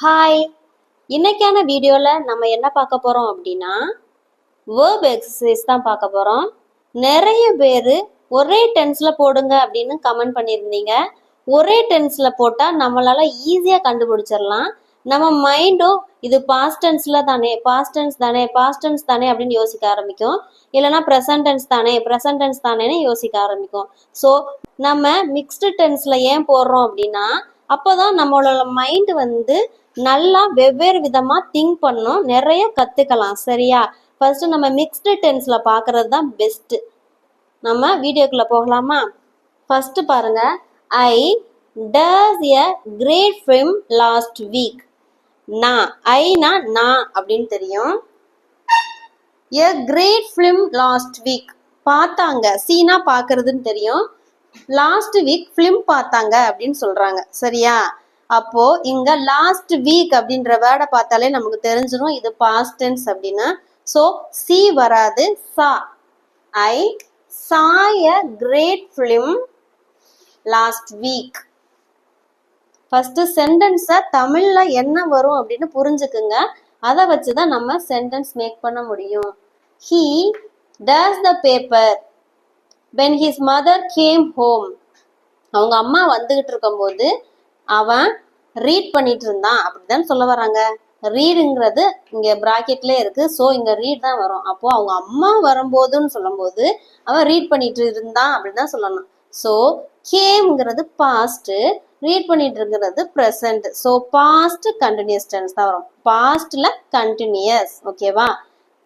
Hi இன்னைக்கான வீடியோவில் நம்ம என்ன பார்க்க போகிறோம் அப்படின்னா வேர்ப் எக்ஸசைஸ் தான் பார்க்க போகிறோம் நிறைய பேர் ஒரே டென்ஸில் போடுங்க அப்படின்னு கமெண்ட் பண்ணியிருந்தீங்க. ஒரே டென்ஸில் போட்டால் நம்மளால் ஈஸியாக கண்டுபிடிச்சிடலாம். நம்ம மைண்டும் இது பாஸ்ட் டென்ஸில் தானே பாஸ்ட் டென்ஸ் தானே பாஸ்ட் டென்ஸ் தானே அப்படின்னு யோசிக்க ஆரம்பிக்கும். இல்லைன்னா ப்ரெசன்ட் டென்ஸ் தானே ப்ரெசன்ட் டென்ஸ் தானேன்னு யோசிக்க ஆரம்பிக்கும். ஸோ நம்ம மிக்ஸ்டு டென்ஸில் ஏன் போடுறோம் அப்படின்னா அப்போ தான் நம்மளோட மைண்டு வந்து நல்லா வெவ்வேறு விதமாக திங்க் பண்ணும் நிறைய கற்றுக்கலாம் சரியா? ஃபஸ்ட்டு நம்ம மிக்ஸ்டு டென்ஸில் பார்க்கறது தான் பெஸ்ட்டு நம்ம வீடியோக்குள்ளே போகலாமா? ஃபஸ்ட்டு பாருங்கள் I dash a great film last week நான் ஐனா நான் அப்படின்னு தெரியும். A great film last week பார்த்தாங்க. சீனா பார்க்கறதுன்னு தெரியும். லாஸ்ட் வீக் ஃபிலிம் பார்த்தாங்க அப்படின்னு சொல்றாங்க. சரியா? அப்போ இங்க லாஸ்ட் வீக் அப்படின்ற வேர்டை பார்த்தாலே நமக்கு தெரிஞ்சிடும் இது பாஸ்ட் டென்ஸ் அப்படின்னா. ஸோ சி வராது saw. I saw a great film last week first சென்டென்ஸை தமிழ்ல என்ன வரும் அப்படின்னு புரிஞ்சுக்குங்க. அதை வச்சு தான் நம்ம சென்டென்ஸ் மேக் பண்ண முடியும். He dash the paper when his mother came home அவங்க அம்மா வந்துகிட்டு இருக்கும்போது அவன் ரீட் பண்ணிட்டு இருந்தான் அப்படிதான் சொல்ல வராங்க. ரீடுங்கிறது இங்க பிராக்கெட்ல இருக்கு. ஸோ இங்க ரீட் தான் வரும். அப்போ அவங்க அம்மா வரும்போதுன்னு சொல்லும்போது அவன் ரீட் பண்ணிட்டு இருந்தான் அப்படின்னு தான் சொல்லணும். ஸோ கேம்ங்கிறது பாஸ்ட் ரீட் பண்ணிட்டு இருக்கிறது present so past continuous tense தான் வரும். பாஸ்ட்ல கண்டினியூஸ் ஓகேவா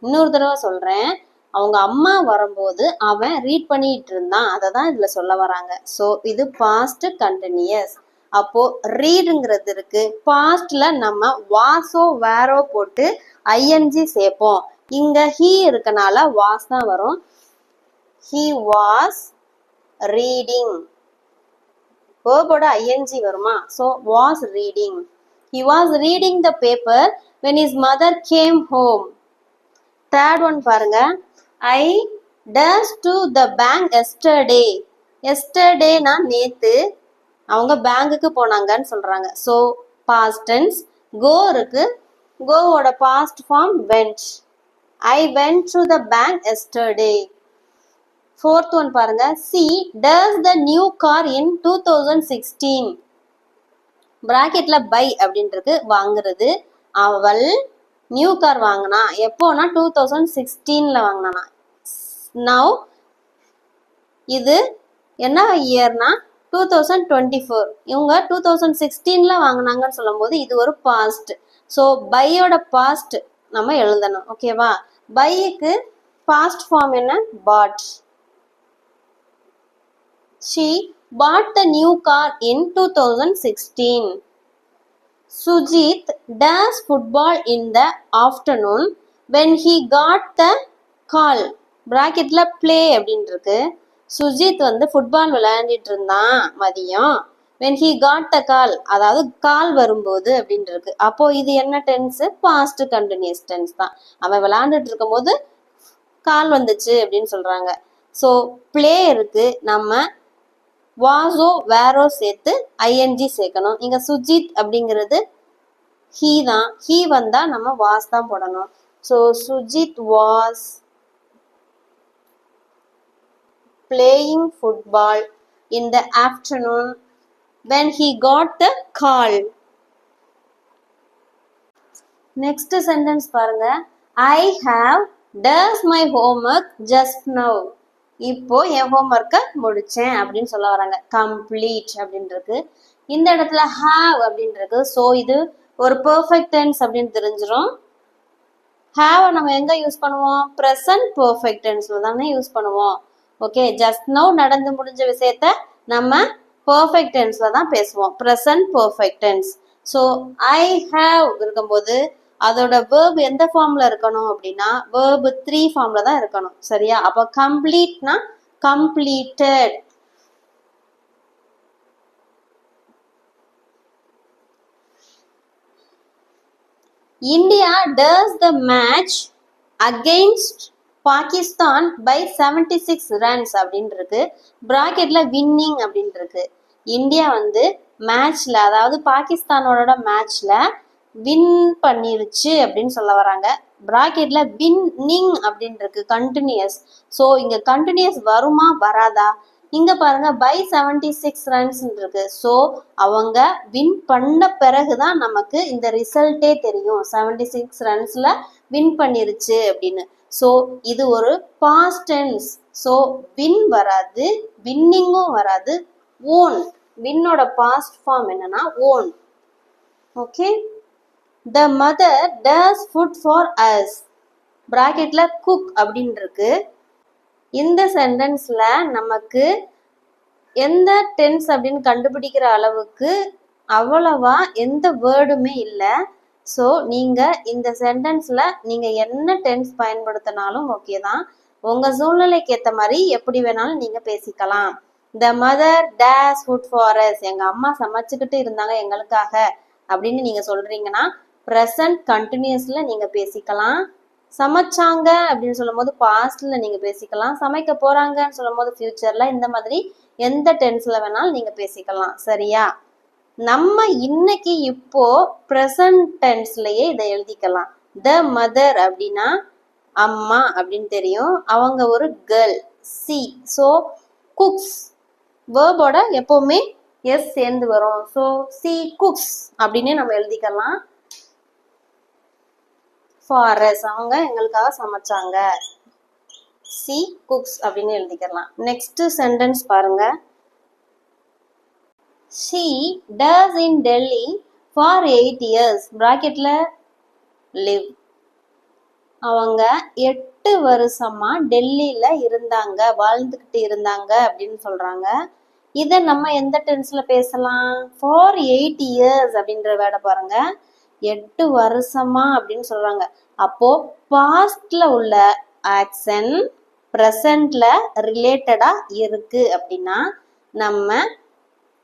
இன்னொரு தடவை சொல்றேன். அவங்க அம்மா வரும்போது அவன் ரீட் பண்ணிட்டு இருந்தான் அதை தான் இதுல சொல்ல வராங்க. ஸோ இது பாஸ்ட் கண்டினியூஸ் அப்போ ரீடுங்கிறது இருக்கு. பாஸ்ட்ல நம்ம வாசோ வேரோ போட்டு ஐஎன்ஜி சேர்ப்போம். இங்க ஹீ இருக்கனால வாஸ் தான் வரும். ஹீ வாஸ் ரீடிங் வேர்போட ஐஎன்ஜி வருமா? So was reading he was reading the paper when his mother came home third one பாருங்க. I dash to the bank yesterday எஸ்டர்டேனா நேத்து அவங்க பேங்குக்கு போனாங்கன்னு சொல்றாங்க. ஸோ பாஸ்ட் டென்ஸ் கோ இருக்கு. கோவோட past form went I went to the bank yesterday fourth one பாருங்க. She does the new car in two thousand sixteen பிராக்கெட்ல buy அப்படின்றது வாங்குறது. அவள் நியூ கார் வாங்கினா எப்போனா டூ தௌசண்ட் சிக்ஸ்டீன்ல வாங்கினானா. நவ் இது என்ன இயர்னா டூ தௌசண்ட் டுவெண்ட்டி ஃபோர் இவங்க டூ தௌசண்ட் சிக்ஸ்டீனில் வாங்கினாங்கன்னு சொல்லும்போது இது ஒரு பாஸ்ட் ஸோ பையோட பாஸ்ட் நம்ம எழுதணும். ஓகேவா பைக்கு பாஸ்ட் ஃபார்ம் என்ன? Bought she bought the new car in two thousand sixteen Sujith dash football in the afternoon when he got the call ப்ராக்கெட்டில் ப்ளே அப்படின்னு இருக்கு. சுஜித் வந்து ஃபுட்பால் விளையாண்டுட்டு இருந்தான் மதியம். When he got the call அதாவது call வரும்போது அப்படின்னு இருக்கு அப்போ இது என்ன டென்ஸ் பாஸ்ட் கண்டினியூஸ் டென்ஸ் தான். அவன் விளையாண்டுட்டு இருக்கும்போது கால் வந்துச்சு அப்படின்னு சொல்றாங்க. ஸோ ப்ளே இருக்கு. நம்ம வாசோ வேரோ சேர்த்து ஐஎன்ஜி சேர்க்கணும். இங்க சுஜித் அப்படிங்கிறது ஹீ தான். ஹீ வந்தா நம்ம வாஸ் தான் போடணும். So Sujith was playing football in the afternoon when he got the call. Next sentence பாருங்க. I have dash my homework just now இப்போ என் ஹோம்ஒர்க்கை முடிச்சேன் அப்படின்னு சொல்ல வராங்க. கம்ப்ளீட் அப்படின்றது. இந்த இடத்துல ஹாவ் அப்படின்றது. ஸோ இது ஒரு பர்ஃபெக்ட் டென்ஸ் அப்படின்னு தெரிஞ்சிடும் ஹாவை நம்ம எங்கே யூஸ் பண்ணுவோம்? ப்ரெசன்ட் பர்ஃபெக்ட் டென்ஸில் தானே யூஸ் பண்ணுவோம். ஓகே ஜஸ்ட் நோ நடந்து முடிஞ்ச விஷயத்த நம்ம பர்ஃபெக்ட் டென்ஸ்ல தான் பேசுவோம். Present perfect tense so I have இருக்கும்போது அதோட வேர்ப் எந்த ஃபார்ம்ல இருக்கணும் அப்படின்னா வேர்ப் த்ரீ ஃபார்ம்ல தான் இருக்கணும். சரியா? அப்போ கம்ப்ளீட்னா completed India dash the match against Pakistan by seventy six runs அப்படின்னு இருக்கு பிராக்கெட்ல வின்னிங் அப்படின்னு இருக்கு இந்தியா வந்து மேட்ச்ல அதாவது பாகிஸ்தானோட மேட்ச்ல வின் பண்ணிருச்சு அப்படின்னு சொல்ல வராங்க. பிராக்கெட்ல வின்னிங் அப்படின்னு இருக்கு கண்டினியூஸ் ஸோ இங்க கண்டினியூஸ் வருமா வராதா? இங்க பாருங்க பை செவன்டி சிக்ஸ் ரன்ஸ் இருக்கு ஸோ அவங்க வின் பண்ண பிறகுதான் நமக்கு இந்த ரிசல்ட்டே தெரியும். செவன்டி சிக்ஸ் ரன்ஸ்ல வின் பண்ணிருச்சு அப்படின்னு. ஸோ இது ஒரு பாஸ்ட் டென்ஸ் ஸோ வின் வராது வின்னிங்கும் வராது. ஓன் வின்னோட பாஸ்ட் ஃபார்ம் என்னன்னா won okay the mother dash food for us ப்ராக்கெட்ல cook அப்படின்னு இருக்கு இந்த சென்டென்ஸ்ல நமக்கு எந்த டென்ஸ் அப்படின்னு கண்டுபிடிக்கிற அளவுக்கு அவ்வளவா எந்த வேர்டுமே இல்லை. ஸோ நீங்க இந்த சென்டென்ஸ்ல நீங்க என்ன டென்ஸ் பயன்படுத்தினாலும் ஓகே தான். உங்கள் சூழ்நிலைக்கு ஏற்ற மாதிரி எப்படி வேணாலும் நீங்கள் பேசிக்கலாம். The mother dash food for us எங்க அம்மா சமைச்சுக்கிட்டு இருந்தாங்க எங்களுக்காக அப்படின்னு நீங்க சொல்றீங்கன்னா ப்ரெசன்ட் கண்டினியூஸ்ல நீங்க பேசிக்கலாம். சமைச்சாங்க அப்படின்னு சொல்லும்போது பாஸ்டில் நீங்கள் பேசிக்கலாம். சமைக்க போறாங்கன்னு சொல்லும்போது ஃபியூச்சர்ல இந்த மாதிரி எந்த டென்ஸில் வேணாலும் நீங்கள் பேசிக்கலாம். சரியா? நம்ம இன்னைக்கு இப்போ ப்ரெசன்ட் டென்ஸ்லயே இதை எழுதிக்கலாம். த மதர் அப்படின்னா அம்மா அப்படின்னு தெரியும். அவங்க ஒரு கேர்ள் சி ஸோ குக்ஸ் வேர்போட எப்போவுமே எஸ் சேர்ந்து வரும். ஸோ சி குக்ஸ் அப்படின்னு நம்ம எழுதிக்கலாம். ஃபாரஸ் அவங்க எங்களுக்காக சமைச்சாங்க. சி குக்ஸ் அப்படின்னு எழுதிக்கலாம். நெக்ஸ்ட் சென்டென்ஸ் பாருங்க. She dash in Delhi for eight years ப்ராக்கெட்ல live அவங்க எட்டு வருஷமா டெல்லியில இருந்தாங்க வாழ்ந்துக்கிட்டு இருந்தாங்க அப்படின்னு சொல்றாங்க. இதை நம்ம எந்த டென்ஸ்ல பேசலாம்? ஃபார் எயிட் இயர்ஸ் அப்படின்ற வேலை பாருங்க. எட்டு வருஷமா அப்படின்னு சொல்றாங்க. அப்போ பாஸ்டில் உள்ள ஆக்ஷன் ப்ரெசண்டில் ரிலேட்டடா இருக்கு அப்படின்னா நம்ம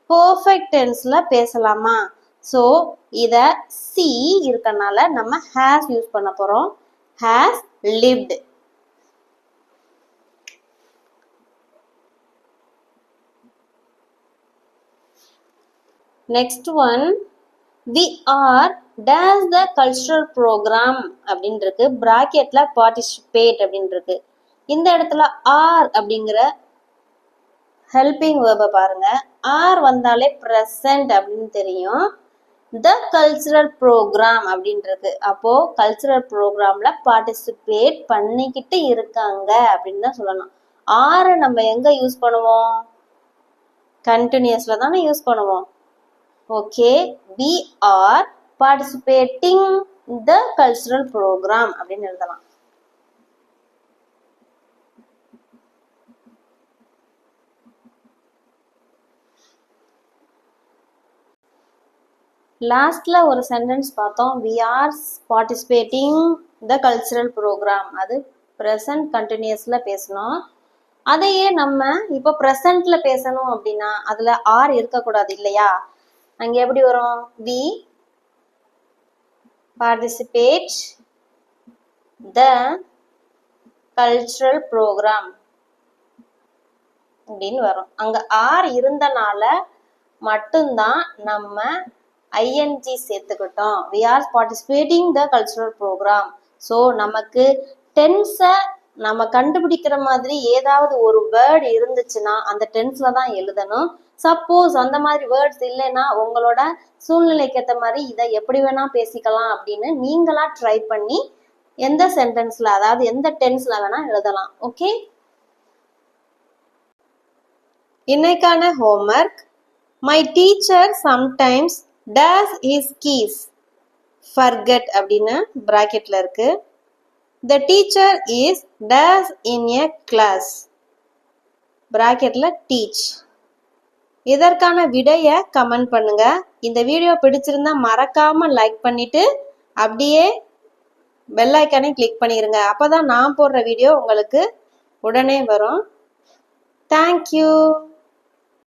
பர்ஃபெக்ட் டென்ஸில் பேசலாமா? ஸோ இத சி இருக்கனால நம்ம ஹேஸ் யூஸ் பண்ண போறோம். Has lived next one we are dash the cultural programme அப்படின்னு இருக்கு ப்ராக்கெட்ல பார்ட்டிசிபேட் அப்படின்னு இருக்கு இந்த இடத்துல ஆர் அப்படிங்கிற ஹெல்பிங் வேர்பை பாருங்க. ஆர் வந்தாலே ப்ரெசன்ட் அப்படின்னு தெரியும். த கல்ச்சுரல் ப்ரோக்ராம் அப்படின்றது. அப்போ கல்ச்சுரல் ப்ரோக்ராம்ல பார்ட்டிசிபேட் பண்ணிக்கிட்டு இருக்காங்க அப்படின்னு தான் சொல்லணும். ஆரை நம்ம எங்க யூஸ் பண்ணுவோம்? கண்டினியூஸ்ல தானே யூஸ் பண்ணுவோம். Okay we are participating the cultural programme அப்படின்னு எழுதலாம். லாஸ்ட்ல ஒரு சென்டென்ஸ் பார்த்தோம். We are participating the cultural programme அது ப்ரெசன்ட் கண்டினியூஸ்ல பேசணும். அதையே நம்ம இப்போ ப்ரெசண்டில் பேசணும் அப்படின்னா அதுல ஆர் இருக்கக்கூடாது இல்லையா? அங்க எப்படி வரும்? We participate the cultural programme அப்படின்னு வரும். அங்க ஆர் இருந்தனால மட்டும்தான் நம்ம ING சேர்த்துக்கிட்டோம். We are participating the cultural programme so நமக்கு டென்ஸை நம்ம கண்டுபிடிக்கிற மாதிரி ஏதாவது ஒரு வேர்டு இருந்துச்சுன்னா அந்த டென்ஸ்ல தான் எழுதணும். சப்போஸ் அந்த மாதிரி வேர்ட்ஸ் இல்லைன்னா உங்களோட சூழ்நிலைக்கு ஏற்ற மாதிரி இதை எப்படி வேணா பேசிக்கலாம் அப்படின்னு நீங்களா ட்ரை பண்ணி எந்த சென்டென்ஸ்ல அதாவது எந்த டென்ஸ்ல வேணா எழுதலாம். ஓகே இன்னைக்கான homework my teacher sometimes dash his keys forget அப்படின்னு ப்ராக்கெட்டில் இருக்கு. The teacher is dash in a class ப்ராக்கெட்டில் டீச் இதற்கான விடையை கமெண்ட் பண்ணுங்க. இந்த வீடியோ பிடிச்சிருந்தா மறக்காம லைக் பண்ணிட்டு அப்படியே பெல் ஐக்கானே கிளிக் அப்போ தான் நான் போடுற வீடியோ உங்களுக்கு உடனே வரும். தேங்க்யூ